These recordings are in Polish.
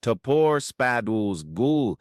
topór spadł z gół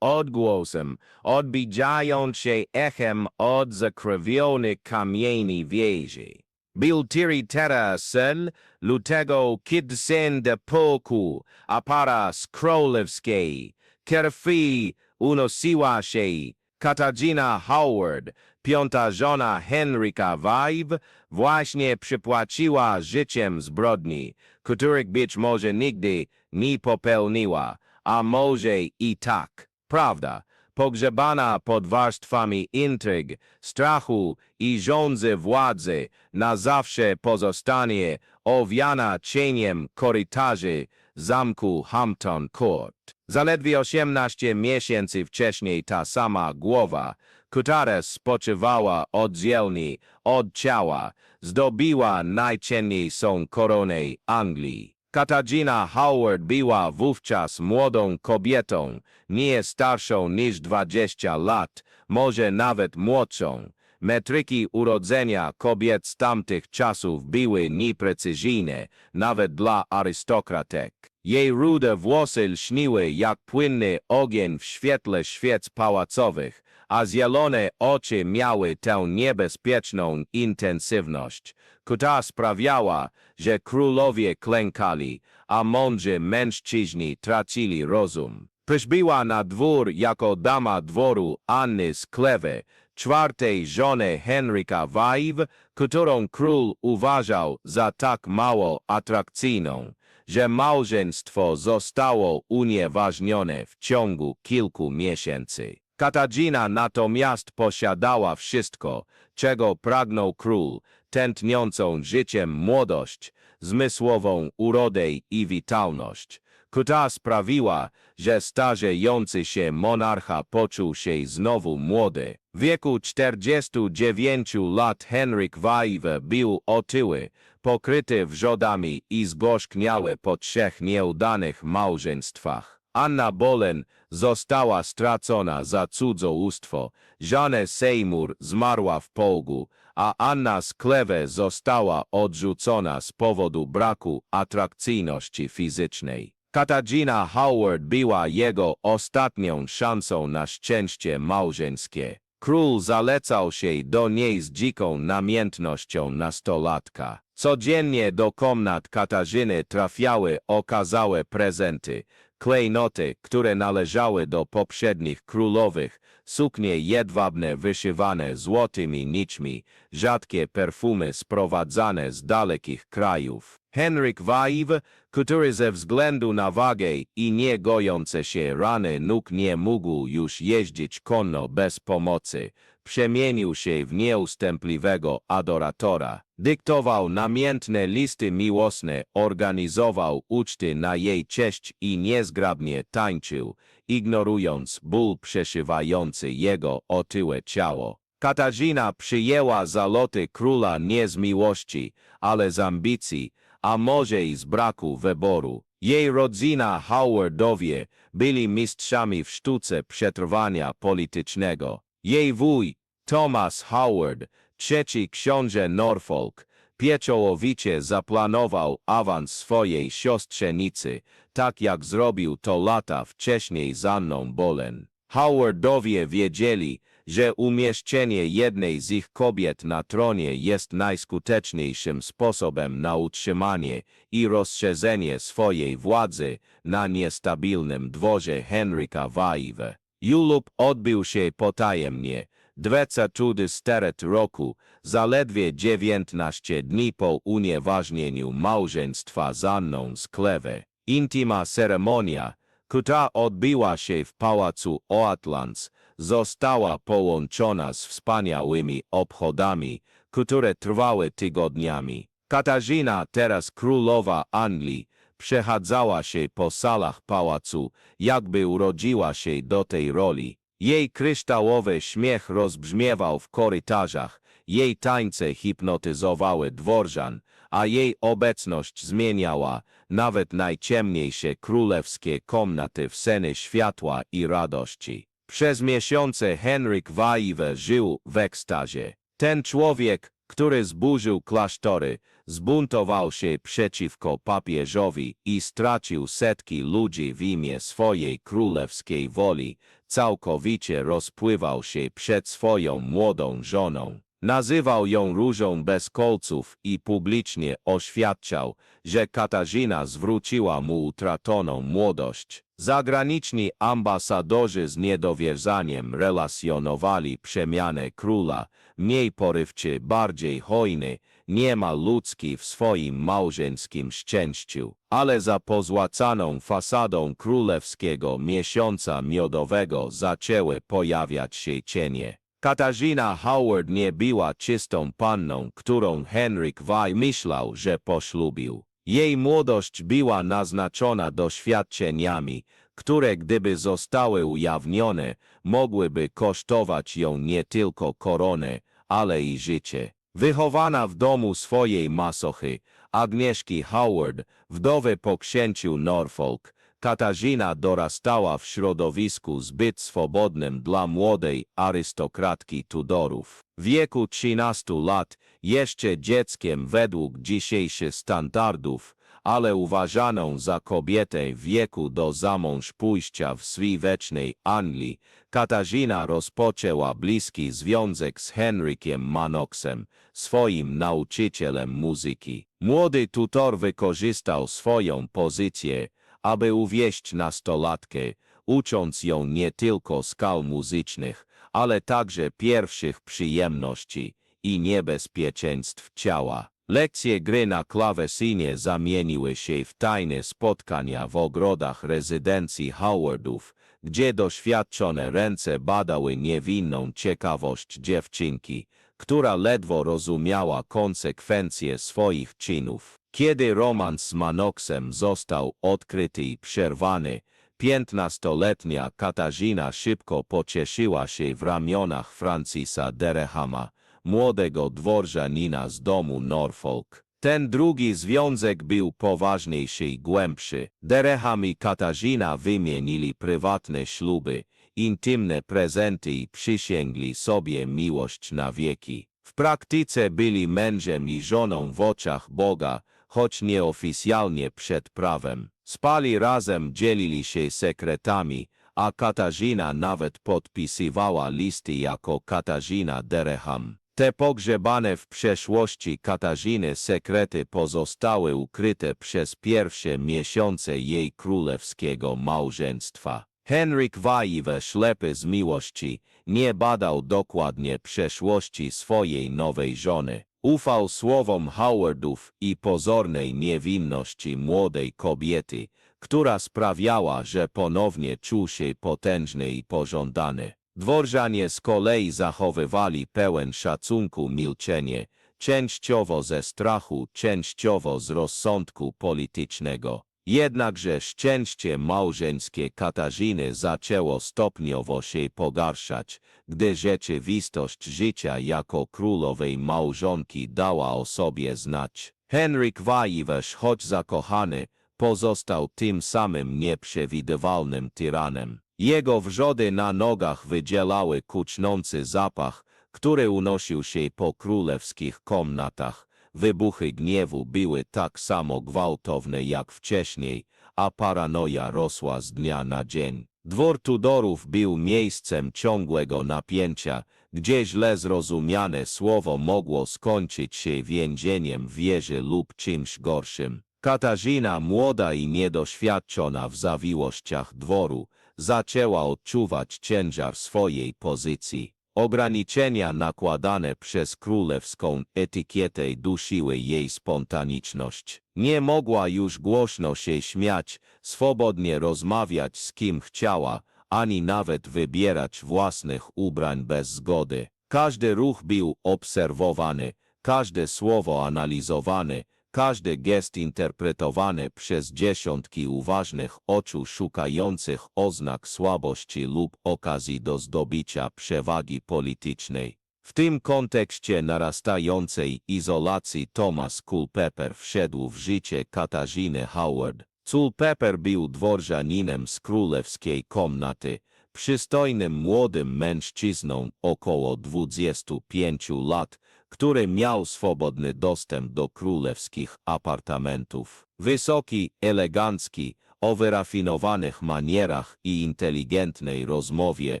odgłosem, odbijając się echem od zakrwionych kamieni wieży. Był teraz sen, lutego kid sen de polku, a para z królewskiej, krwi unosiła się, Katarzyna Howard, piąta żona Henryka Vive, właśnie przypłaciła życiem zbrodni, których być może nigdy nie popełniła, a może i tak, prawda, pogrzebana pod warstwami intryg, strachu i rządzy władzy, na zawsze pozostanie owiana cieniem korytarzy zamku Hampton Court. Zaledwie 18 miesięcy wcześniej ta sama głowa, która spoczywała oddzielnie od ciała, zdobiła najcenniejszą koronę Anglii. Katarzyna Howard była wówczas młodą kobietą, nie starszą niż 20 lat, może nawet młodszą. Metryki urodzenia kobiet z tamtych czasów były nieprecyzyjne, nawet dla arystokratek. Jej rude włosy lśniły jak płynny ogień w świetle świec pałacowych, a zielone oczy miały tę niebezpieczną intensywność, która sprawiała, że królowie klękali, a mądrzy mężczyźni tracili rozum. Przybyła na dwór jako dama dworu Anny z Klewy, czwartej żony Henryka Vive, którą król uważał za tak mało atrakcyjną, że małżeństwo zostało unieważnione w ciągu kilku miesięcy. Katarzyna natomiast posiadała wszystko, czego pragnął król, tętniącą życiem młodość, zmysłową urodę i witalność, która sprawiła, że starzejący się monarcha poczuł się znowu młody. W wieku 49 lat Henryk Vive był otyły, pokryty wrzodami i zgorzkniały po trzech nieudanych małżeństwach. Anna Boleyn została stracona za cudzołóstwo, Jeanne Seymour zmarła w połgu, a Anna z Kleve została odrzucona z powodu braku atrakcyjności fizycznej. Katarzyna Howard była jego ostatnią szansą na szczęście małżeńskie. Król zalecał się do niej z dziką namiętnością nastolatka. Codziennie do komnat Katarzyny trafiały okazałe prezenty, klejnoty, które należały do poprzednich królowych, suknie jedwabne wyszywane złotymi nićmi, rzadkie perfumy sprowadzane z dalekich krajów. Henryk Vive, który ze względu na wagę i nie gojące się rany nóg nie mógł już jeździć konno bez pomocy, przemienił się w nieustępliwego adoratora. Dyktował namiętne listy miłosne, organizował uczty na jej cześć i niezgrabnie tańczył, ignorując ból przeszywający jego otyłe ciało. Katarzyna przyjęła zaloty króla nie z miłości, ale z ambicji, a może i z braku wyboru. Jej rodzina Howardowie byli mistrzami w sztuce przetrwania politycznego. Jej wuj, Thomas Howard, trzeci książę Norfolk, pieczołowicie zaplanował awans swojej siostrzenicy, tak jak zrobił to lata wcześniej z Anną Boleyn. Howardowie wiedzieli, że umieszczenie jednej z ich kobiet na tronie jest najskuteczniejszym sposobem na utrzymanie i rozszerzenie swojej władzy na niestabilnym dworze Henryka Vive. Julub odbył się potajemnie, 24 roku, zaledwie 19 dni po unieważnieniu małżeństwa z Anną z Klewy. Intima ceremonia, która odbyła się w pałacu Oatlands, została połączona z wspaniałymi obchodami, które trwały tygodniami. Katarzyna, teraz królowa Anglii, przechadzała się po salach pałacu, jakby urodziła się do tej roli. Jej kryształowy śmiech rozbrzmiewał w korytarzach, jej tańce hipnotyzowały dworzan, a jej obecność zmieniała nawet najciemniejsze królewskie komnaty w seny światła i radości. Przez miesiące Henryk Waive żył w ekstazie. Ten człowiek, który zburzył klasztory, zbuntował się przeciwko papieżowi i stracił setki ludzi w imię swojej królewskiej woli, całkowicie rozpływał się przed swoją młodą żoną. Nazywał ją różą bez kolców i publicznie oświadczał, że Katarzyna zwróciła mu utraconą młodość. Zagraniczni ambasadorzy z niedowierzaniem relacjonowali przemianę króla, mniej porywczy, bardziej hojny, niemal ludzki w swoim małżeńskim szczęściu, ale za pozłacaną fasadą królewskiego miesiąca miodowego zaczęły pojawiać się cienie. Katarzyna Howard nie była czystą panną, którą Henryk Vaj myślał, że poślubił. Jej młodość była naznaczona doświadczeniami, które gdyby zostały ujawnione, mogłyby kosztować ją nie tylko koronę, ale i życie. Wychowana w domu swojej masochy, Agnieszki Howard, wdowy po księciu Norfolk, Katarzyna dorastała w środowisku zbyt swobodnym dla młodej arystokratki Tudorów. W wieku 13 lat, jeszcze dzieckiem według dzisiejszych standardów, ale uważaną za kobietę w wieku do zamąż pójścia w swej wiecznej Anglii, Katarzyna rozpoczęła bliski związek z Henrykiem Manoxem, swoim nauczycielem muzyki. Młody tutor wykorzystał swoją pozycję, aby uwieść nastolatkę, ucząc ją nie tylko skal muzycznych, ale także pierwszych przyjemności i niebezpieczeństw ciała. Lekcje gry na klawesynie zamieniły się w tajne spotkania w ogrodach rezydencji Howardów, gdzie doświadczone ręce badały niewinną ciekawość dziewczynki, która ledwo rozumiała konsekwencje swoich czynów. Kiedy romans z Manoxem został odkryty i przerwany, piętnastoletnia Katarzyna szybko pocieszyła się w ramionach Francisa Derehama, młodego dworzanina z domu Norfolk. Ten drugi związek był poważniejszy i głębszy. Dereham i Katarzyna wymienili prywatne śluby, intymne prezenty i przysięgli sobie miłość na wieki. W praktyce byli mężem i żoną w oczach Boga, choć nieoficjalnie przed prawem. Spali razem, dzielili się sekretami, a Katarzyna nawet podpisywała listy jako Katarzyna Dereham. Te pogrzebane w przeszłości Katarzyny sekrety pozostały ukryte przez pierwsze miesiące jej królewskiego małżeństwa. Henryk Wajwe, ślepy z miłości, nie badał dokładnie przeszłości swojej nowej żony. Ufał słowom Howardów i pozornej niewinności młodej kobiety, która sprawiała, że ponownie czuł się potężny i pożądany. Dworzanie z kolei zachowywali pełen szacunku milczenie, częściowo ze strachu, częściowo z rozsądku politycznego. Jednakże szczęście małżeńskie Katarzyny zaczęło stopniowo się pogarszać, gdy rzeczywistość życia jako królowej małżonki dała o sobie znać. Henryk Wajwesz, choć zakochany, pozostał tym samym nieprzewidywalnym tyranem. Jego wrzody na nogach wydzielały kuchnący zapach, który unosił się po królewskich komnatach. Wybuchy gniewu były tak samo gwałtowne jak wcześniej, a paranoja rosła z dnia na dzień. Dwór Tudorów był miejscem ciągłego napięcia, gdzie źle zrozumiane słowo mogło skończyć się więzieniem wieży lub czymś gorszym. Katarzyna, młoda i niedoświadczona w zawiłościach dworu, zaczęła odczuwać ciężar swojej pozycji. Ograniczenia nakładane przez królewską etykietę dusiły jej spontaniczność. Nie mogła już głośno się śmiać, swobodnie rozmawiać z kim chciała, ani nawet wybierać własnych ubrań bez zgody. Każdy ruch był obserwowany, każde słowo analizowane, każdy gest interpretowany przez dziesiątki uważnych oczu szukających oznak słabości lub okazji do zdobycia przewagi politycznej. W tym kontekście narastającej izolacji Thomas Culpeper wszedł w życie Katarzyny Howard. Culpeper był dworzaninem z królewskiej komnaty, przystojnym młodym mężczyzną około 25 lat, który miał swobodny dostęp do królewskich apartamentów. Wysoki, elegancki, o wyrafinowanych manierach i inteligentnej rozmowie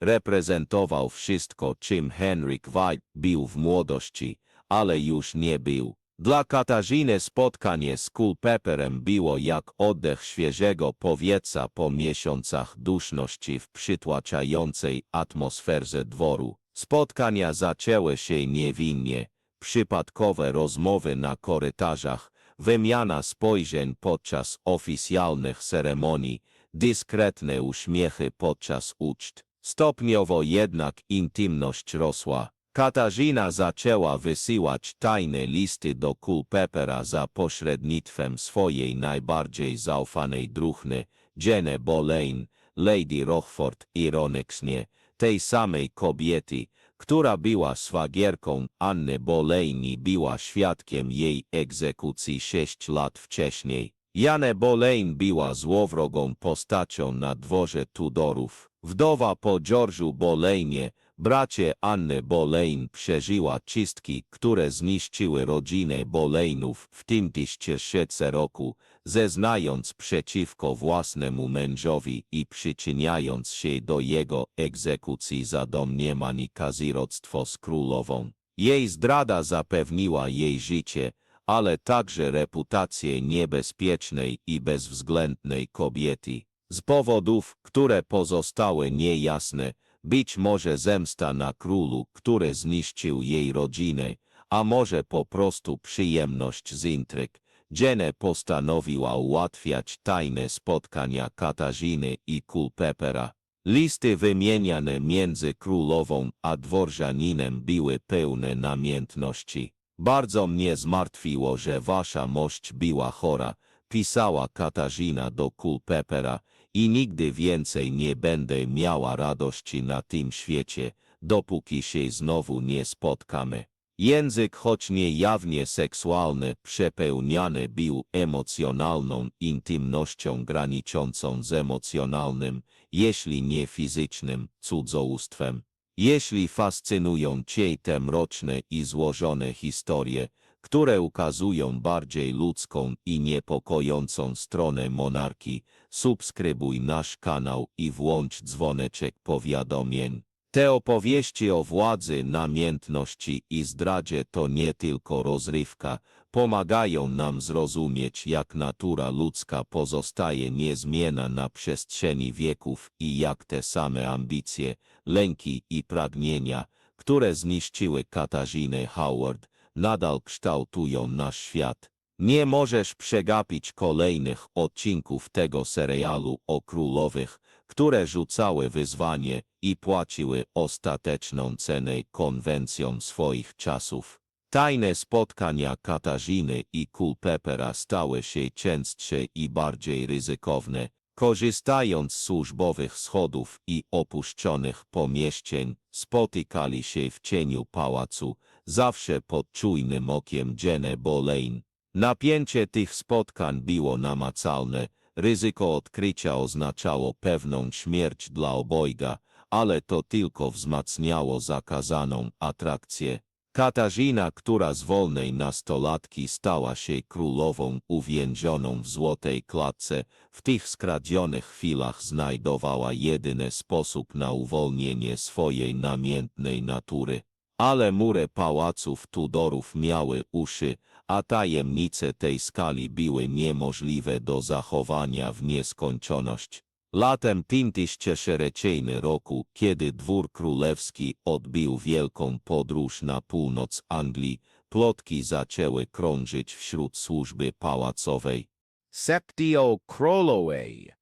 reprezentował wszystko, czym Henryk White był w młodości, ale już nie był. Dla Katarzyny spotkanie z Culpepperem było jak oddech świeżego powietrza po miesiącach duszności w przytłaczającej atmosferze dworu. Spotkania zaczęły się niewinnie, przypadkowe rozmowy na korytarzach, wymiana spojrzeń podczas oficjalnych ceremonii, dyskretne uśmiechy podczas uczt. Stopniowo jednak intymność rosła. Katarzyna zaczęła wysyłać tajne listy do Culpepera za pośrednictwem swojej najbardziej zaufanej druhny, Jenny Boleyn, Lady Rochford ironicznie, tej samej kobiety, która była swagierką Anny Boleyn i była świadkiem jej egzekucji sześć lat wcześniej. Janę Boleyn była złowrogą postacią na dworze Tudorów. Wdowa po George'u Boleynie, bracie Anny Boleyn przeżyła czystki, które zniszczyły rodzinę Boleynów w tym 1600 roku, zeznając przeciwko własnemu mężowi i przyczyniając się do jego egzekucji za domniemanie kazirodztwo z królową. Jej zdrada zapewniła jej życie, ale także reputację niebezpiecznej i bezwzględnej kobiety. Z powodów, które pozostały niejasne, być może zemsta na królu, który zniszczył jej rodzinę, a może po prostu przyjemność z intryg. Jenny postanowiła ułatwiać tajne spotkania Katarzyny i Culpepera. Listy wymieniane między królową a dworżaninem były pełne namiętności. Bardzo mnie zmartwiło, że wasza mość była chora, pisała Katarzyna do Culpepera i nigdy więcej nie będę miała radości na tym świecie, dopóki się znowu nie spotkamy. Język, choć niejawnie seksualny, przepełniany był emocjonalną intymnością graniczącą z emocjonalnym, jeśli nie fizycznym, cudzołóstwem. Jeśli fascynują Cię te mroczne i złożone historie, które ukazują bardziej ludzką i niepokojącą stronę monarchii, subskrybuj nasz kanał i włącz dzwoneczek powiadomień. Te opowieści o władzy, namiętności i zdradzie to nie tylko rozrywka, pomagają nam zrozumieć, jak natura ludzka pozostaje niezmienna na przestrzeni wieków i jak te same ambicje, lęki i pragnienia, które zniszczyły Katarzynę Howard, nadal kształtują nasz świat. Nie możesz przegapić kolejnych odcinków tego serialu o królowych, które rzucały wyzwanie i płaciły ostateczną cenę konwencjom swoich czasów. Tajne spotkania Katarzyny i Culpepera stały się częstsze i bardziej ryzykowne, korzystając z służbowych schodów i opuszczonych pomieszczeń, spotykali się w cieniu pałacu, zawsze pod czujnym okiem Jenny Boleyn. Napięcie tych spotkań było namacalne, ryzyko odkrycia oznaczało pewną śmierć dla obojga, ale to tylko wzmacniało zakazaną atrakcję. Katarzyna, która z wolnej nastolatki stała się królową uwięzioną w złotej klatce, w tych skradzionych chwilach znajdowała jedyny sposób na uwolnienie swojej namiętnej natury. Ale mury pałaców Tudorów miały uszy, a tajemnice tej skali były niemożliwe do zachowania w nieskończoność. Latem 1004 roku, kiedy dwór królewski odbił wielką podróż na północ Anglii, plotki zaczęły krążyć wśród służby pałacowej. Septio Krolowej,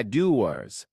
Iduars,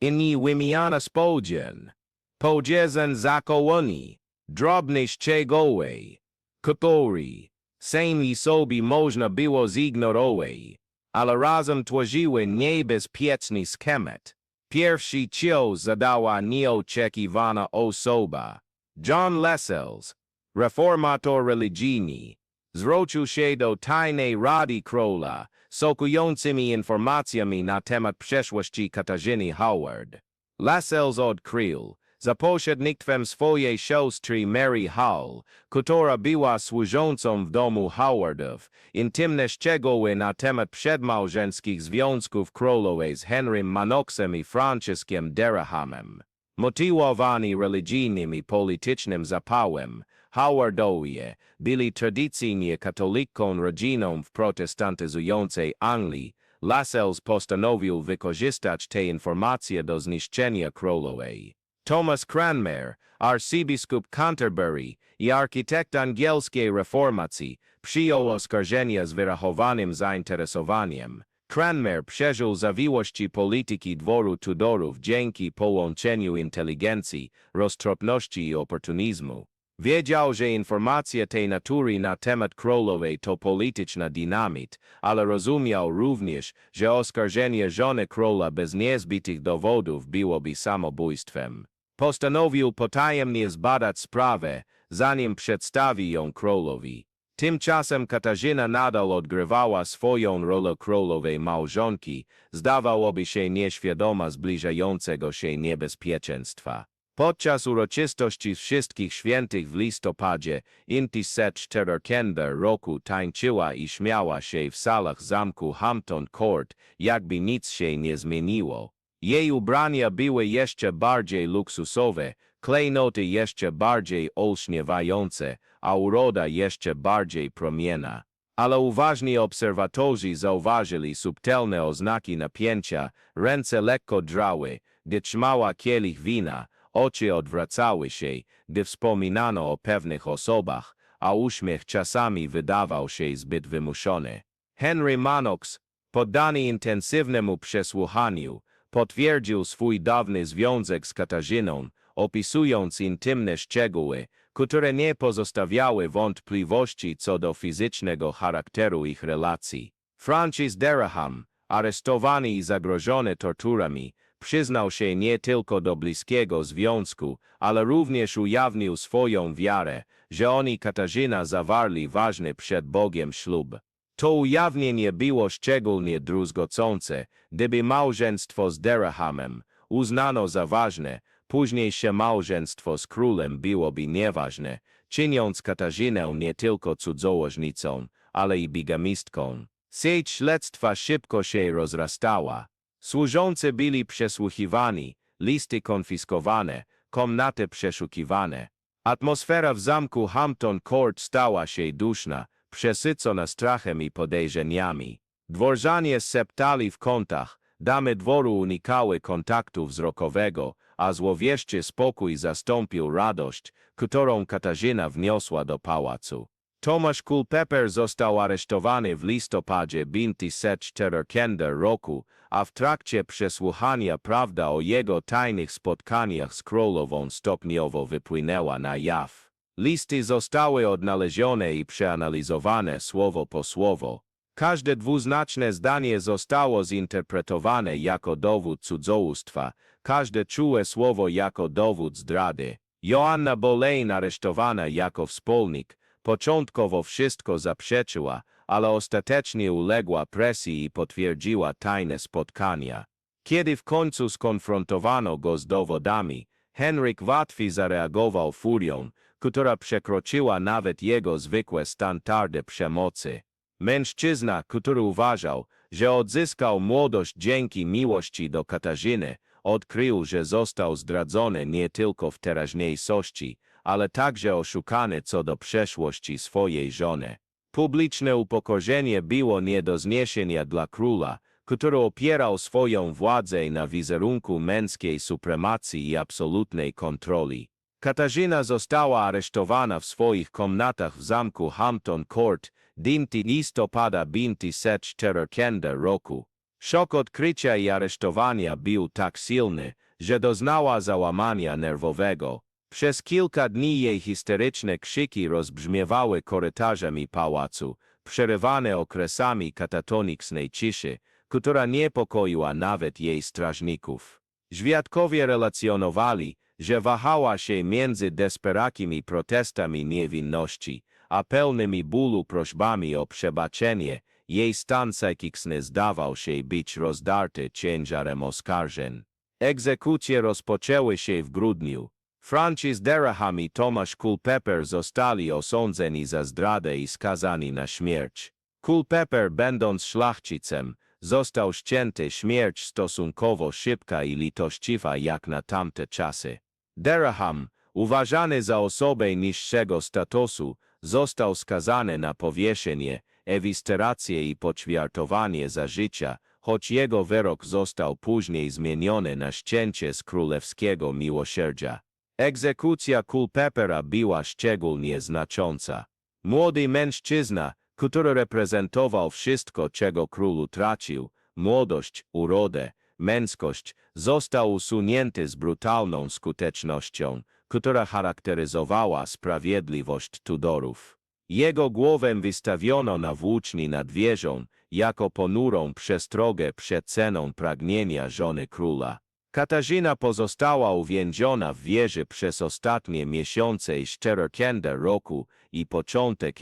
Inni Wimiana Spoljan, Pojezen Zakowani, Drobnish Chegowej, Kotori, Sejmi Sobi Można było zignorowej, ale razem tworzyły niebezpieczny schemat. Pierwszy cios zadała nieoczekiwana osoba. John Lascelles, reformator religijny, zwrócił się do tajnej rady króla, sokującymi informacjami na temat przeszłości Katarzyny Howard. Lascelles odkrył, za pośrednictwem swojej siostry Mary Hall, która była służącą w domu Howardów, intymne szczegóły na temat przedmałżeńskich związków królowej z Henrym Manoxem i Franciskiem Derahamem. Motywowani religijnym i politycznym zapałem, Howardowie byli tradycyjnie katoliką rodziną w protestantyzującej Anglii, Lascelles postanowił wykorzystać te informacje do zniszczenia królowej. Thomas Cranmer, arcybiskup Canterbury i architekt angielskiej reformacji, przyjął oskarżenia z wyrachowanym zainteresowaniem. Cranmer przeżył zawiłości polityki dworu Tudorów dzięki połączeniu inteligencji, roztropności i oportunizmu. Wiedział, że informacje tej natury na temat królowej to polityczna dynamit, ale rozumiał również, że oskarżenie żony króla bez niezbitych dowodów byłoby samobójstwem. Postanowił potajemnie zbadać sprawę, zanim przedstawi ją królowi. Tymczasem Katarzyna nadal odgrywała swoją rolę królowej małżonki, zdawałoby się nieświadoma zbliżającego się niebezpieczeństwa. Podczas uroczystości wszystkich świętych w listopadzie Inti Set Terrorkender roku tańczyła i śmiała się w salach zamku Hampton Court, jakby nic się nie zmieniło. Jej ubrania były jeszcze bardziej luksusowe, klejnoty jeszcze bardziej olśniewające, a uroda jeszcze bardziej promienna. Ale uważni obserwatorzy zauważyli subtelne oznaki napięcia, ręce lekko drały, gdy trzymała kielich wina, oczy odwracały się, gdy wspominano o pewnych osobach, a uśmiech czasami wydawał się zbyt wymuszony. Henry Manox, poddany intensywnemu przesłuchaniu, potwierdził swój dawny związek z Katarzyną, opisując intymne szczegóły, które nie pozostawiały wątpliwości co do fizycznego charakteru ich relacji. Francis Deraham, aresztowany i zagrożony torturami, przyznał się nie tylko do bliskiego związku, ale również ujawnił swoją wiarę, że oni Katarzyna zawarli ważny przed Bogiem ślub. To ujawnienie było szczególnie druzgocące, gdyby małżeństwo z Derahamem uznano za ważne, późniejsze małżeństwo z królem byłoby nieważne, czyniąc Katarzynę nie tylko cudzołożnicą, ale i bigamistką. Sieć śledztwa szybko się rozrastała. Służący byli przesłuchiwani, listy konfiskowane, komnaty przeszukiwane. Atmosfera w zamku Hampton Court stała się duszna, przesycona strachem i podejrzeniami. Dworzanie septali w kątach, damy dworu unikały kontaktu wzrokowego, a złowieszczy spokój zastąpił radość, którą Katarzyna wniosła do pałacu. Tomasz Culpeper został aresztowany w listopadzie 1904 roku, a w trakcie przesłuchania prawda o jego tajnych spotkaniach z królową stopniowo wypłynęła na jaw. Listy zostały odnalezione i przeanalizowane słowo po słowo. Każde dwuznaczne zdanie zostało zinterpretowane jako dowód cudzołóstwa, każde czułe słowo jako dowód zdrady. Joanna Boleyn aresztowana jako wspólnik, początkowo wszystko zaprzeczyła, ale ostatecznie uległa presji i potwierdziła tajne spotkania. Kiedy w końcu skonfrontowano go z dowodami, Henryk łatwiej zareagował furią, która przekroczyła nawet jego zwykłe standardy przemocy. Mężczyzna, który uważał, że odzyskał młodość dzięki miłości do Katarzyny, odkrył, że został zdradzony nie tylko w teraźniejszości, ale także oszukany co do przeszłości swojej żony. Publiczne upokorzenie było nie do zniesienia dla króla, który opierał swoją władzę na wizerunku męskiej supremacji i absolutnej kontroli. Katarzyna została aresztowana w swoich komnatach w zamku Hampton Court 10 listopada 1904 roku. Szok odkrycia i aresztowania był tak silny, że doznała załamania nerwowego. Przez kilka dni jej histeryczne krzyki rozbrzmiewały korytarzami pałacu, przerywane okresami katatonicznej ciszy, która niepokoiła nawet jej strażników. Świadkowie relacjonowali, że wahała się między desperakimi protestami niewinności, a pełnymi bólu prośbami o przebaczenie, jej stan psychiczny zdawał się być rozdarty ciężarem oskarżeń. Egzekucje rozpoczęły się w grudniu. Francis Deraham i Tomasz Culpeper zostali osądzeni za zdradę i skazani na śmierć. Culpeper, będąc szlachcicem, został ścięty śmierć stosunkowo szybka i litościwa jak na tamte czasy. Deraham, uważany za osobę niższego statusu, został skazany na powieszenie, ewisterację i poćwiartowanie za życia, choć jego wyrok został później zmieniony na ścięcie z królewskiego miłosierdzia. Egzekucja Culpepera była szczególnie znacząca. Młody mężczyzna, który reprezentował wszystko, czego król utracił, młodość, urodę, męskość, został usunięty z brutalną skutecznością, która charakteryzowała sprawiedliwość Tudorów. Jego głowę wystawiono na włóczni nad wieżą, jako ponurą przestrogę przed ceną pragnienia żony króla. Katarzyna pozostała uwięziona w wieży przez ostatnie miesiące czterokęda roku i początek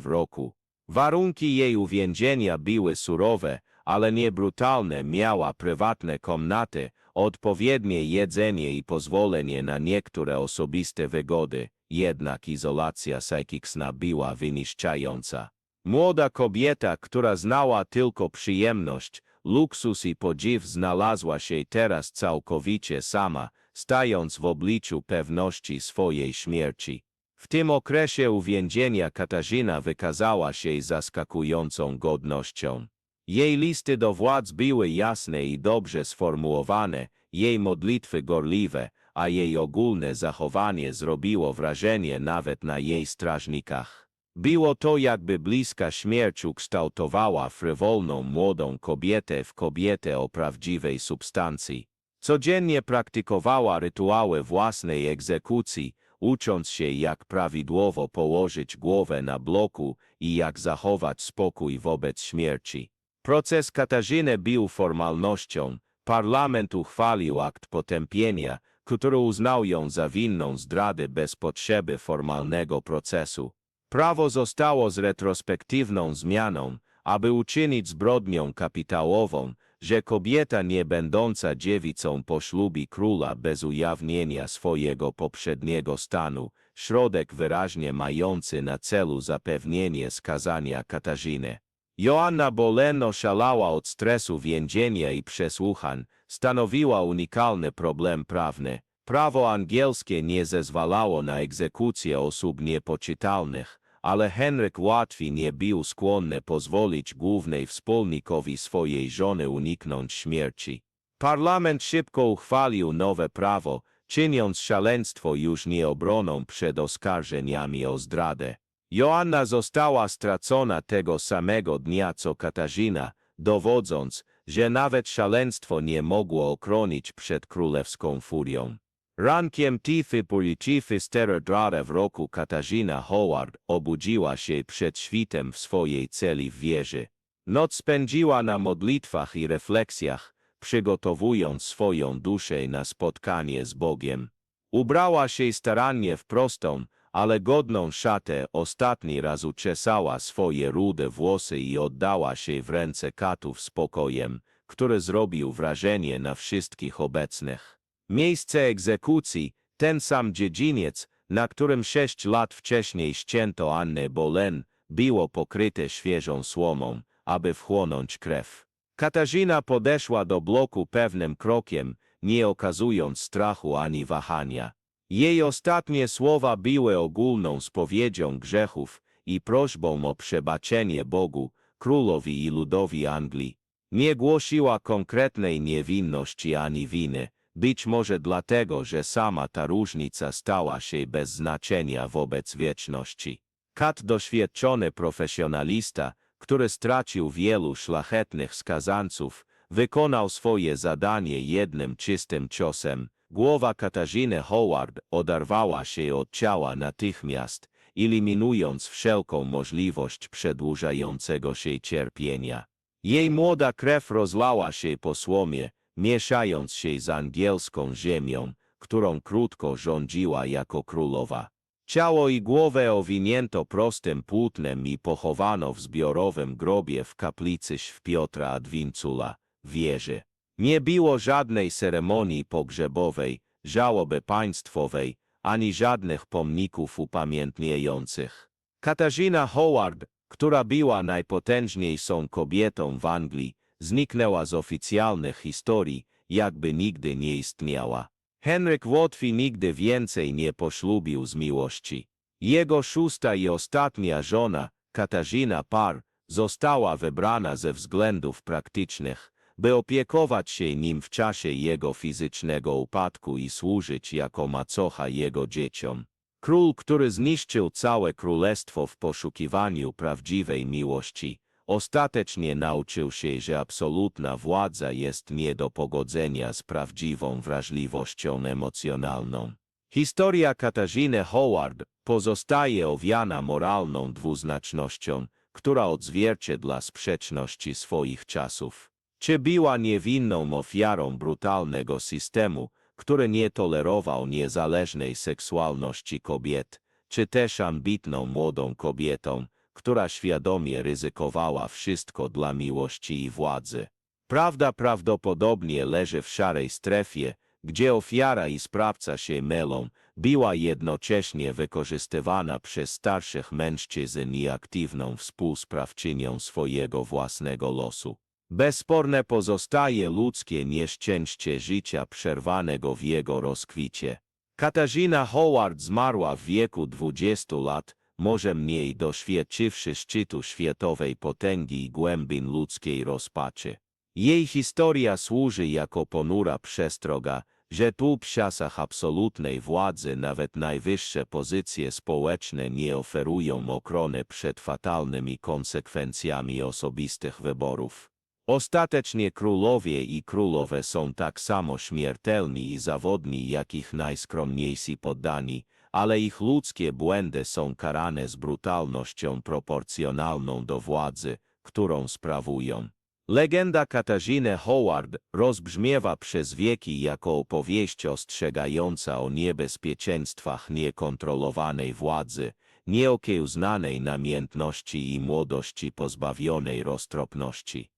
w roku. Warunki jej uwięzienia były surowe, ale nie brutalne, miała prywatne komnaty, odpowiednie jedzenie i pozwolenie na niektóre osobiste wygody, jednak izolacja psychiczna była wyniszczająca. Młoda kobieta, która znała tylko przyjemność, luksus i podziw znalazła się teraz całkowicie sama, stając w obliczu pewności swojej śmierci. W tym okresie uwięzienia Katarzyna wykazała się zaskakującą godnością. Jej listy do władz były jasne i dobrze sformułowane, jej modlitwy gorliwe, a jej ogólne zachowanie zrobiło wrażenie nawet na jej strażnikach. Było to jakby bliska śmierć ukształtowała frywolną młodą kobietę w kobietę o prawdziwej substancji. Codziennie praktykowała rytuały własnej egzekucji, ucząc się jak prawidłowo położyć głowę na bloku i jak zachować spokój wobec śmierci. Proces Katarzyny był formalnością, parlament uchwalił akt potępienia, który uznał ją za winną zdrady bez potrzeby formalnego procesu. Prawo zostało z retrospektywną zmianą, aby uczynić zbrodnią kapitałową, że kobieta nie będąca dziewicą poślubi króla bez ujawnienia swojego poprzedniego stanu, środek wyraźnie mający na celu zapewnienie skazania Katarzyny. Joanna Bolen oszalała od stresu więzienia i przesłuchań, stanowiła unikalny problem prawny. Prawo angielskie nie zezwalało na egzekucję osób niepoczytalnych, ale Henryk łatwiej nie był skłonny pozwolić głównej wspólnikowi swojej żony uniknąć śmierci. Parlament szybko uchwalił nowe prawo, czyniąc szaleństwo już nie obroną przed oskarżeniami o zdradę. Joanna została stracona tego samego dnia co Katarzyna, dowodząc, że nawet szaleństwo nie mogło ochronić przed królewską furią. Rankiem tify policzyfy sterodrada w roku Katarzyna Howard obudziła się przed świtem w swojej celi w wieży. Noc spędziła na modlitwach i refleksjach, przygotowując swoją duszę na spotkanie z Bogiem. Ubrała się starannie w prostą, ale godną szatę ostatni raz uczesała swoje rude włosy i oddała się w ręce katów spokojem, który zrobił wrażenie na wszystkich obecnych. Miejsce egzekucji, ten sam dziedziniec, na którym sześć lat wcześniej ścięto Annę Bolen, było pokryte świeżą słomą, aby wchłonąć krew. Katarzyna podeszła do bloku pewnym krokiem, nie okazując strachu ani wahania. Jej ostatnie słowa były ogólną spowiedzią grzechów i prośbą o przebaczenie Bogu, królowi i ludowi Anglii. Nie głosiła konkretnej niewinności ani winy, być może dlatego, że sama ta różnica stała się bez znaczenia wobec wieczności. Kat doświadczony profesjonalista, który stracił wielu szlachetnych skazanców, wykonał swoje zadanie jednym czystym ciosem. Głowa Katarzyny Howard oderwała się od ciała natychmiast, eliminując wszelką możliwość przedłużającego się cierpienia. Jej młoda krew rozlała się po słomie, mieszając się z angielską ziemią, którą krótko rządziła jako królowa. Ciało i głowę owinięto prostym płótnem i pochowano w zbiorowym grobie w kaplicy w Piotra Adwincula, wieży. Nie było żadnej ceremonii pogrzebowej, żałoby państwowej, ani żadnych pomników upamiętniających. Katarzyna Howard, która była najpotężniejszą kobietą w Anglii, zniknęła z oficjalnych historii, jakby nigdy nie istniała. Henryk Łotwi nigdy więcej nie poślubił z miłości. Jego szósta i ostatnia żona, Katarzyna Parr, została wybrana ze względów praktycznych, by opiekować się nim w czasie jego fizycznego upadku i służyć jako macocha jego dzieciom. Król, który zniszczył całe królestwo w poszukiwaniu prawdziwej miłości, ostatecznie nauczył się, że absolutna władza jest nie do pogodzenia z prawdziwą wrażliwością emocjonalną. Historia Katarzyny Howard pozostaje owiana moralną dwuznacznością, która odzwierciedla sprzeczności swoich czasów. Czy była niewinną ofiarą brutalnego systemu, który nie tolerował niezależnej seksualności kobiet, czy też ambitną młodą kobietą, która świadomie ryzykowała wszystko dla miłości i władzy. Prawda prawdopodobnie leży w szarej strefie, gdzie ofiara i sprawca się mylą, była jednocześnie wykorzystywana przez starszych mężczyzn i aktywną współsprawczynią swojego własnego losu. Bezsporne pozostaje ludzkie nieszczęście życia przerwanego w jego rozkwicie. Katarzyna Howard zmarła w wieku 20 lat, może mniej doświadczywszy szczytu światowej potęgi i głębin ludzkiej rozpaczy. Jej historia służy jako ponura przestroga, że tu w czasach absolutnej władzy nawet najwyższe pozycje społeczne nie oferują ochrony przed fatalnymi konsekwencjami osobistych wyborów. Ostatecznie królowie i królowe są tak samo śmiertelni i zawodni jak ich najskromniejsi poddani, ale ich ludzkie błędy są karane z brutalnością proporcjonalną do władzy, którą sprawują. Legenda Katarzyny Howard rozbrzmiewa przez wieki jako opowieść ostrzegająca o niebezpieczeństwach niekontrolowanej władzy, nieokiełznanej namiętności i młodości pozbawionej roztropności.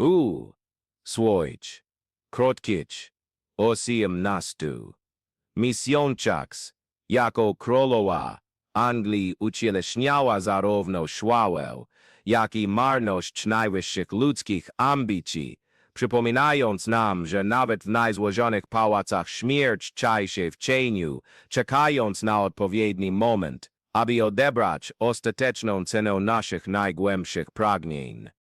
U, Swojć, Krotkic, osiemnastu. Miesiączaks, jako królowa, Anglii ucieleśniała zarówno szłałę, jak i marność najwyższych ludzkich ambicji, przypominając nam, że nawet w najzłożonych pałacach śmierć czai się w cieniu, czekając na odpowiedni moment, aby odebrać ostateczną cenę naszych najgłębszych pragnień.